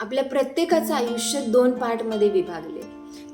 आपल्या प्रत्येकाचं आयुष्य दोन पार्टमध्ये विभागले.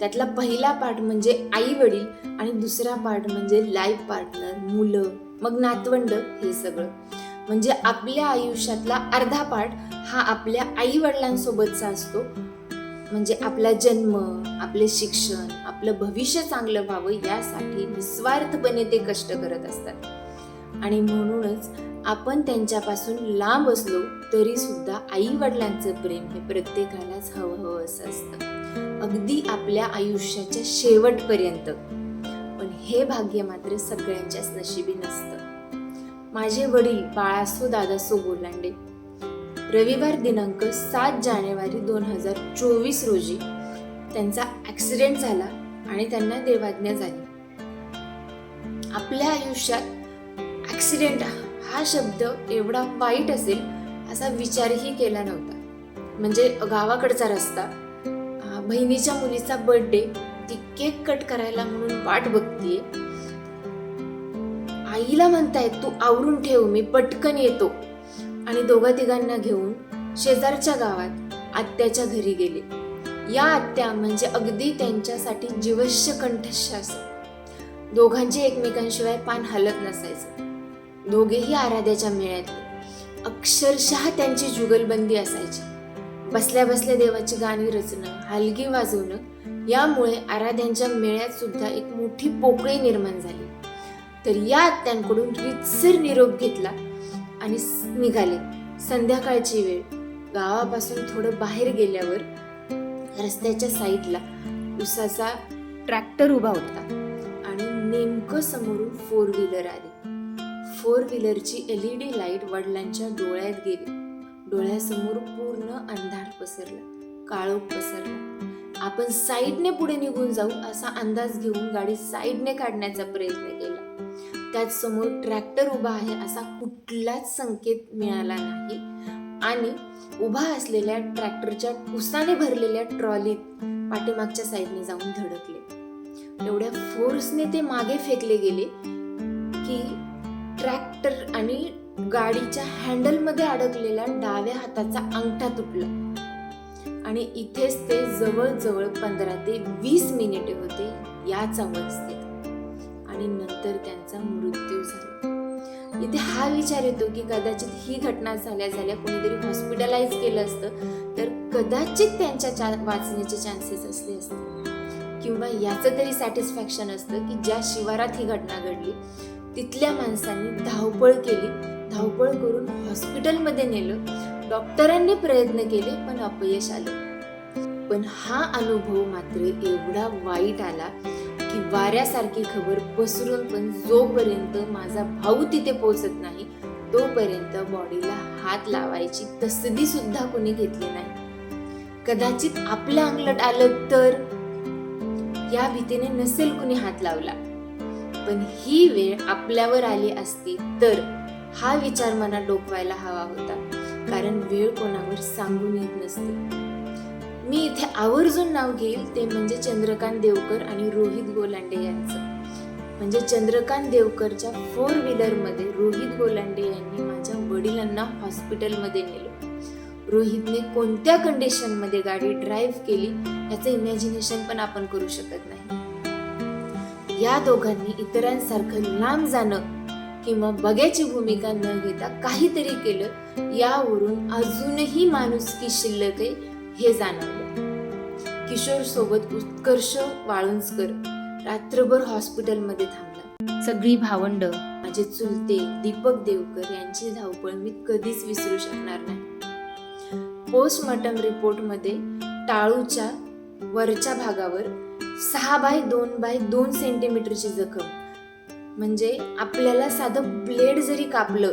त्यातला पहिला पार्ट म्हणजे आई वडील आणि दुसरा पार्ट म्हणजे लाईफ पार्टनर मुलं मग नातवंड हे सगळं. म्हणजे आपल्या आयुष्यातला अर्धा पार्ट हा आपल्या आई वडिलांसोबतचा असतो. म्हणजे आपला जन्म आपले शिक्षण आपलं भविष्य चांगलं व्हावं यासाठी निस्वार्थपणे ते कष्ट करत असतात. आणि म्हणूनच आपण त्यांच्यापासून लांब असलो तरी सुद्धा आई वडिलांचं प्रेम हे प्रत्येकालाच हवं हवं असं असतं. अगदी आपल्या आयुष्याच्या शेवटपर्यंत. पण हे भाग्य मात्र सगळ्यांच्याच नशिबी नसतं. माझे वडील बाळासो दादासो गोलांडे रविवार दिनांक सात जानेवारी दोन हजार चोवीस रोजी त्यांचा ॲक्सिडेंट झाला आणि त्यांना देवाज्ञा झाली. आपल्या आयुष्यात ॲक्सिडेंट हा शब्द एवढा वाईट असेल असा विचारही केला नव्हता. म्हणजे गावाकडचा रस्ता बहिणीच्या मुलीचा बर्थडे ती केक कट करायला म्हणून वाट बघतीये. आईला म्हणताय तू आवरून ठेव मी पटकन येतो. आणि दोघा तिघांना घेऊन शेजारच्या गावात आत्याच्या घरी गेले. या आत्या म्हणजे अगदी त्यांच्यासाठी जीवश्य कंठस्थ असत. दोघांचे एकमेकांशिवाय पान हलत नसायचं. दोघेही आराध्याच्या मेळ्यातले अक्षरशः त्यांची जुगलबंदी असायची. बसल्या बसल्या देवाची गाणी रचणं हलगी वाजवणं यामुळे आराध्यांच्या मेळ्यात सुद्धा एक मोठी पोकळी निर्माण झाली. तर या आत्यांकडून रितसर निरोप घेतला आणि निघाले. संध्याकाळची वेळ. गावापासून थोडं बाहेर गेल्यावर रस्त्याच्या साईडला उसाचा ट्रॅक्टर उभा होता आणि नेमकं समोरून फोर व्हीलर आली. फोर व्हीलरची एल ई डी लाइट वडिलांच्या डोळ्यात गेली. डोळ्यासमोर पूर्ण अंधार पसरला. काळोख पसरला. आपण साईडने पुढे निघून जाऊ असा अंदाज घेऊन गाडी साईडने काढण्याचा प्रयत्न केला. त्याच समोर ट्रॅक्टर उभा आहे असा कुठलाच संकेत मिळाला नाही. आणि उभा असलेल्या ट्रॅक्टरच्या उसाने भरलेल्या ट्रॉलीत पाठीमागच्या साईडने जाऊन धडकले. एवढ्या फोर्सने ते मागे फेकले गेले की आणि गाडीच्या हँडलमध्ये अडकलेला डाव्या हाताचा अंगठा तुटला. आणि इथेच ते जवळजवळ पंधरा ते वीस मिनिटे होते याच अवस्थेत आणि नंतर त्यांचा मृत्यू झाला. इथे हा विचार येतो की कदाचित ही घटना झाल्या झाल्या कोणीतरी हॉस्पिटलाइज केलं असतं तर कदाचित त्यांच्या चा वाचण्याचे चान्सेस असले असते. किंवा याचं तरी सॅटिस्फॅक्शन असतं की ज्या शिवारात ही घटना घडली तिथल्या माणसांनी धावपळ केली. धावपळ करून हॉस्पिटलमध्ये नेलं. डॉक्टरांनी प्रयत्न केले पण अपयश आलं. पण हा अनुभव मात्र एवढा वाईट आला की वाऱ्यासारखी खबर पसरून पण जोपर्यंत माझा भाऊ तिथे पोहोचत नाही तोपर्यंत बॉडीला हात लावायची तसदी सुद्धा कोणी घेतली नाही. कदाचित आपल्या अंगलट आलं तर? या भीतीने नसेल कुणी हात लावला. पण ही वेळ आपल्यावर आली असती तर हा विचार मनात डोकवायला हवा होता. कारण वेळ कोणावर सांगून येत नसते. मी इथे आवर्जून नाव घेईल ते म्हणजे चंद्रकांत देवकर आणि रोहित गोलांडे यांचं. म्हणजे चंद्रकांत देवकरच्या फोर व्हीलरमध्ये रोहित गोलांडे यांनी माझ्या वडिलांना हॉस्पिटलमध्ये नेलं. रोहितने कोणत्या कंडिशनमध्ये गाडी ड्राईव्ह केली याचं इमॅजिनेशन पण आपण करू शकत नाही. या दोघांनी इतरांसारखं लांब जाणं किंवा बघ्याची भूमिका न घेता काहीतरी केलं यावरून अजूनही माणुसकी शिल्लक आहे हे जाणवलं. किशोर सोबत उत्कर्ष वाळुंजकर रात्रभर हॉस्पिटलमध्ये थांबला. सगळी भावंड. माझे चुलते दीपक देवकर यांची धावपळ मी कधीच विसरू शकणार नाही. पोस्टमॉर्टम रिपोर्टमध्ये टाळूच्या वरच्या भागावर सहा बाय दोन बाय दोन सेंटीमीटरची जखम. म्हणजे आपल्याला साधं ब्लेड जरी कापलं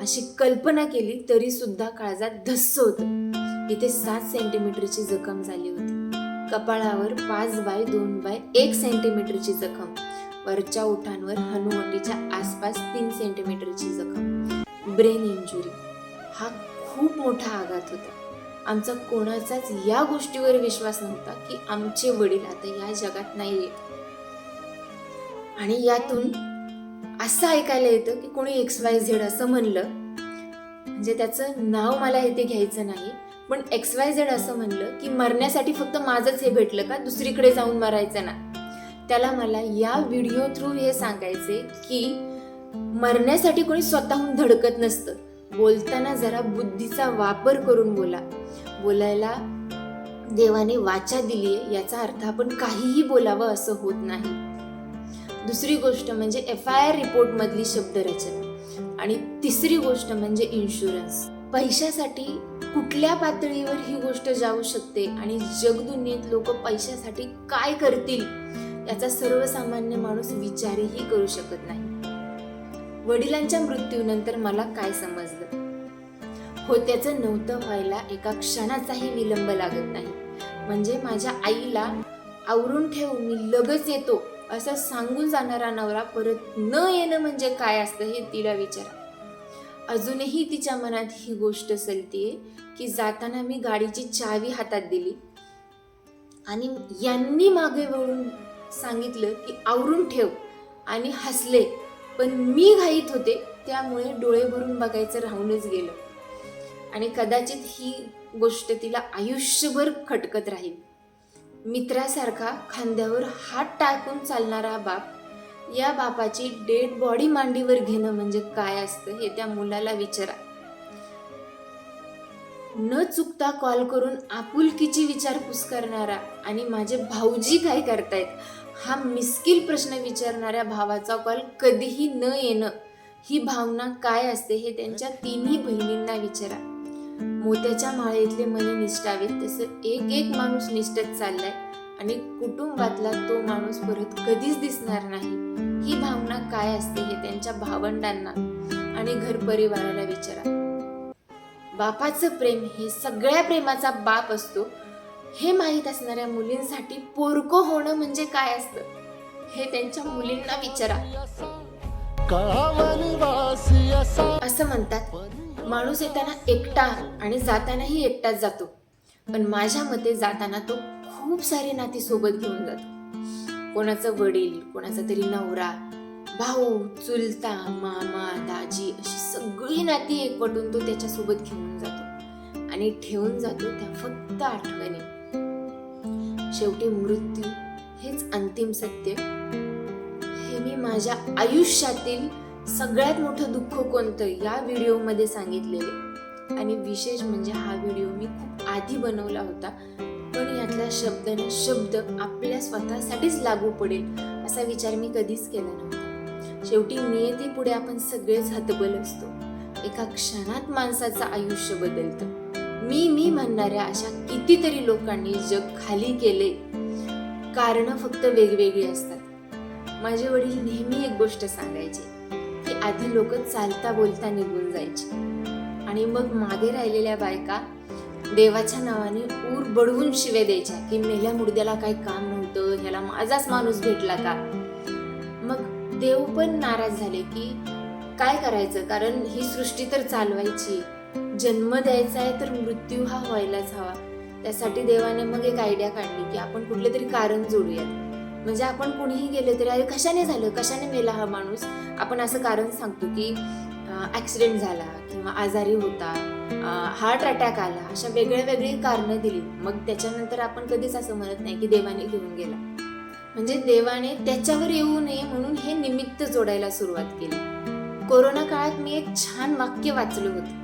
अशी कल्पना केली तरी सुद्धा काळजात धस्स होतं. इथे सात सेंटीमीटरची जखम झाली होती. कपाळावर पाच बाय दोन बाय एक सेंटीमीटरची जखम. वरच्या ओठांवर हनुवटीच्या आसपास तीन सेंटीमीटरची जखम. Brain injury. हा खूप मोठा आघात होता. आमचा कोणाचाच या गोष्टीवर विश्वास नव्हता की आमचे वडील आता या जगात नाही आणि यातून असं ऐकायला येतं की कोणी एक्स वाय झेड असं म्हणलं. म्हणजे त्याचं नाव मला इथे घ्यायचं नाही पण एक्स वाय झेड असं म्हणलं की मरण्यासाठी फक्त माझंच हे भेटलं का? दुसरीकडे जाऊन मरायचं ना. त्याला मला या व्हिडिओ थ्रू हे सांगायचे की मरण्यासाठी कोणी स्वतःहून धडकत नसतं. बोलताना जरा बुद्धीचा वापर करून बोला. बोलायला देवाने वाचा दिलीये याचा अर्थ आपण काहीही बोलावं असं होत नाही. दुसरी गोष्ट म्हणजे एफ आय आर रिपोर्ट मधली शब्दरचना. आणि तिसरी गोष्ट म्हणजे इन्शुरन्स पैशासाठी कुठल्या पातळीवर ही गोष्ट जाऊ शकते आणि जगदुनियेत लोक पैशासाठी काय करतील याचा सर्वसामान्य माणूस विचारही करू शकत नाही. वडिलांच्या मृत्यूनंतर मला काय समजलं? होत्याचं नव्हतं व्हायला एका क्षणाचाही विलंब लागत नाही. म्हणजे माझ्या आईला आवरून ठेव मी लगच येतो असं सांगून जाणारा नवरा परत न येणं म्हणजे काय असतं हे तिला विचारा. अजूनही तिच्या मनात ही गोष्ट सलतीये की जाताना मी गाडीची चावी हातात दिली आणि यांनी मागे वळून सांगितलं की आवरून ठेव आणि हसले. पण मी घाईत होते त्यामुळे डोळे भरून बघायचं राहूनच गेलं. आणि कदाचित ही गोष्ट तिला आयुष्यभर खटकत राहील. मित्रासारखा खांद्यावर हात टाकून चालणारा बाप या बापाची डेड बॉडी मांडीवर घेणं म्हणजे काय असतं हे त्या मुलाला विचारा. न चुकता कॉल करून आपुलकीची विचारपूस करणारा आणि माझे भाऊजी काय करतायत हा मिस्किल प्रश्न विचारणाऱ्या भावाचा कॉल कधीही न येणं ही भावना काय असते हे त्यांच्या तिन्ही बहिणींना विचारा. मोत्याच्या माळेतले मनी निष्ठावेत तसं एक एक माणूस निष्ठत चाललाय आणि कुटुंबातला तो माणूस परत कधीच दिसणार नाही. ही भावना काय असते हे त्यांच्या भावंडांना आणि घर परिवाराला विचारा. बापाचं प्रेम हे सगळ्या प्रेमाचा बाप असतो. हे माहीत असणाऱ्या मुलींसाठी पोरको होणं म्हणजे काय असतं? हे त्यांच्या मुलींना विचारा. असं म्हणतात माणूस येताना एकटा आणि जातानाही एकटाच जातो. पण माझ्या मते जाताना तो खूप सारे नाती सोबत घेऊन जातो. कोणाचं वडील कोणाचा तरी नवरा भाऊ चुलता मामा दाजी अशी सगळी नाती एकवटून तो त्याच्यासोबत घेऊन जातो. आणि ठेवून जातो त्या फक्त आठवणी. शेवटी मृत्यू हेच अंतिम सत्य. हे मी माझ्या आयुष्यातील सगळ्यात मोठं दुःख कोणतं या व्हिडिओमध्ये सांगितलेले आणि विशेष म्हणजे हा व्हिडिओ मी खूप आधी बनवला होता पण यातला शब्द ना शब्द आपल्या स्वतःसाठीच लागू पडेल असा विचार मी कधीच केला नव्हता. शेवटी नियती पुढे आपण सगळेच हतबल असतो. एका क्षणात माणसाचं आयुष्य बदलतं. मी मी म्हणणाऱ्या अशा कितीतरी लोकांनी जग खाली केले कारण फक्त वेगवेगळी असतात. माझे वडील नेहमी एक गोष्ट सांगायचे आधी लोक चालता बोलता निघून जायचे. आणि मग मागे राहिलेल्या बायका देवाच्या नावाने ऊर बडवून शिव्या द्यायच्या की मेल्या मुर्द्याला काही काम नव्हतं ह्याला माझाच माणूस भेटला का? मग देव पण नाराज झाले की काय करायचं? कारण ही सृष्टी तर चालवायची. जन्म द्यायचा आहे तर मृत्यू हा व्हायलाच हवा. त्यासाठी देवाने मग एक आयडिया काढली की आपण कुठले तरी कारण जोडूयात. म्हणजे आपण कुणीही गेलो तरी अरे कशाने झालं? कशाने मेला हा माणूस? आपण असं कारण सांगतो की ॲक्सिडेंट झाला किंवा आजारी होता हार्ट अटॅक आला अशा वेगळ्या वेगळी कारणं दिली. मग त्याच्यानंतर आपण कधीच असं म्हणत नाही की देवाने घेऊन गेला. म्हणजे देवाने त्याच्यावर येऊ नये म्हणून हे निमित्त जोडायला सुरुवात केली. कोरोना काळात मी एक छान वाक्य वाचलं होतं.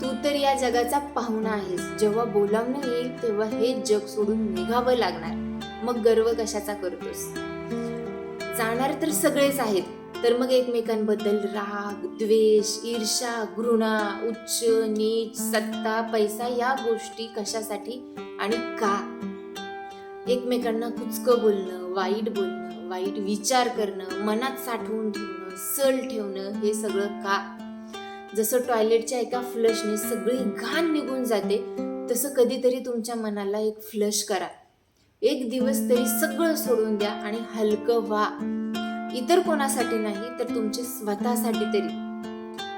तू तर या जगाचा पाहुणा आहेस. जेव्हा बोलावणं येईल तेव्हा हे जग सोडून निघावं लागणार. मग गर्व कशाचा करतोस? जाणार तर सगळेच आहेत तर मग एकमेकांबद्दल राग द्वेष ईर्षा घृणा उच्च नीच सत्ता पैसा या गोष्टी कशासाठी आणि का? एकमेकांना कुचकं बोलणं वाईट बोलणं वाईट विचार करणं मनात साठवून ठेवणं सल ठेवणं हे सगळं का? जसं टॉयलेटच्या एका फ्लशने सगळी घाण निघून जाते तसं कधीतरी तुमच्या मनाला एक फ्लश करा. एक दिवस तरी सगळं सोडून द्या आणि हलकं व्हा. इतर कोणासाठी नाही तर तुमचे स्वतःसाठी तरी.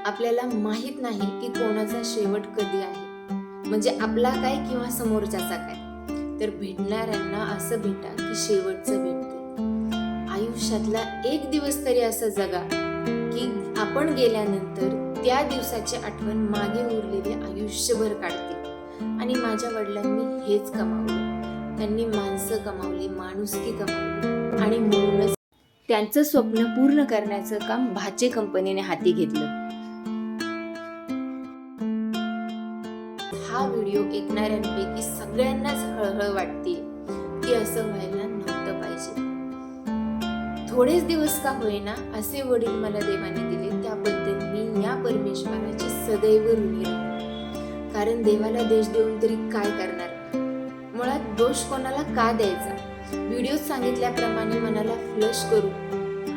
आपल्याला माहीत नाही की कोणाचा शेवट कधी आहे. म्हणजे आपला काय किंवा समोरच्याचा काय. तर भेटणाऱ्यांना असं भेटा की शेवटचं भेटते आयुष्यातला एक दिवस तरी असं जगा की आपण गेल्यानंतर त्या दिवसाची आठवण मागे उरलेले आयुष्यभर काढते. आणि माझ्या वडिलांनी हेच कमावलं. त्यांनी माणसं कमावली माणुसकी कमावली आणि म्हणूनच त्यांचं स्वप्न पूर्ण करण्याचं काम भाचे कंपनीने हाती घेतलं. हा व्हिडिओ ऐकणाऱ्यांपैकी सगळ्यांनाच हळहळ वाटते की असं व्हायला नव्हतं पाहिजे. थोडेच दिवस का होईना असे वडील मला देवाने दिले त्याबद्दल मी या परमेश्वराची सदैव ऋणी कारण देवाला देश देऊन तरी काय करणार? मुळात दोष कोणाला का द्यायचा? व्हिडिओत सांगितल्याप्रमाणे मनाला फ्लश करू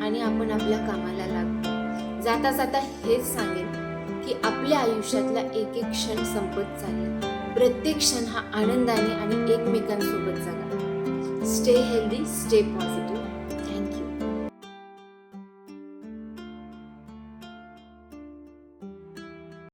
आणि आपण आपल्या कामाला लागू. जाता जाता हेच सांगेन की आपल्या आयुष्यातला एक एक क्षण संपत चालला. प्रत्येक क्षण हा आनंदाने आणि एकमेकांसोबत जगा. Stay healthy stay positive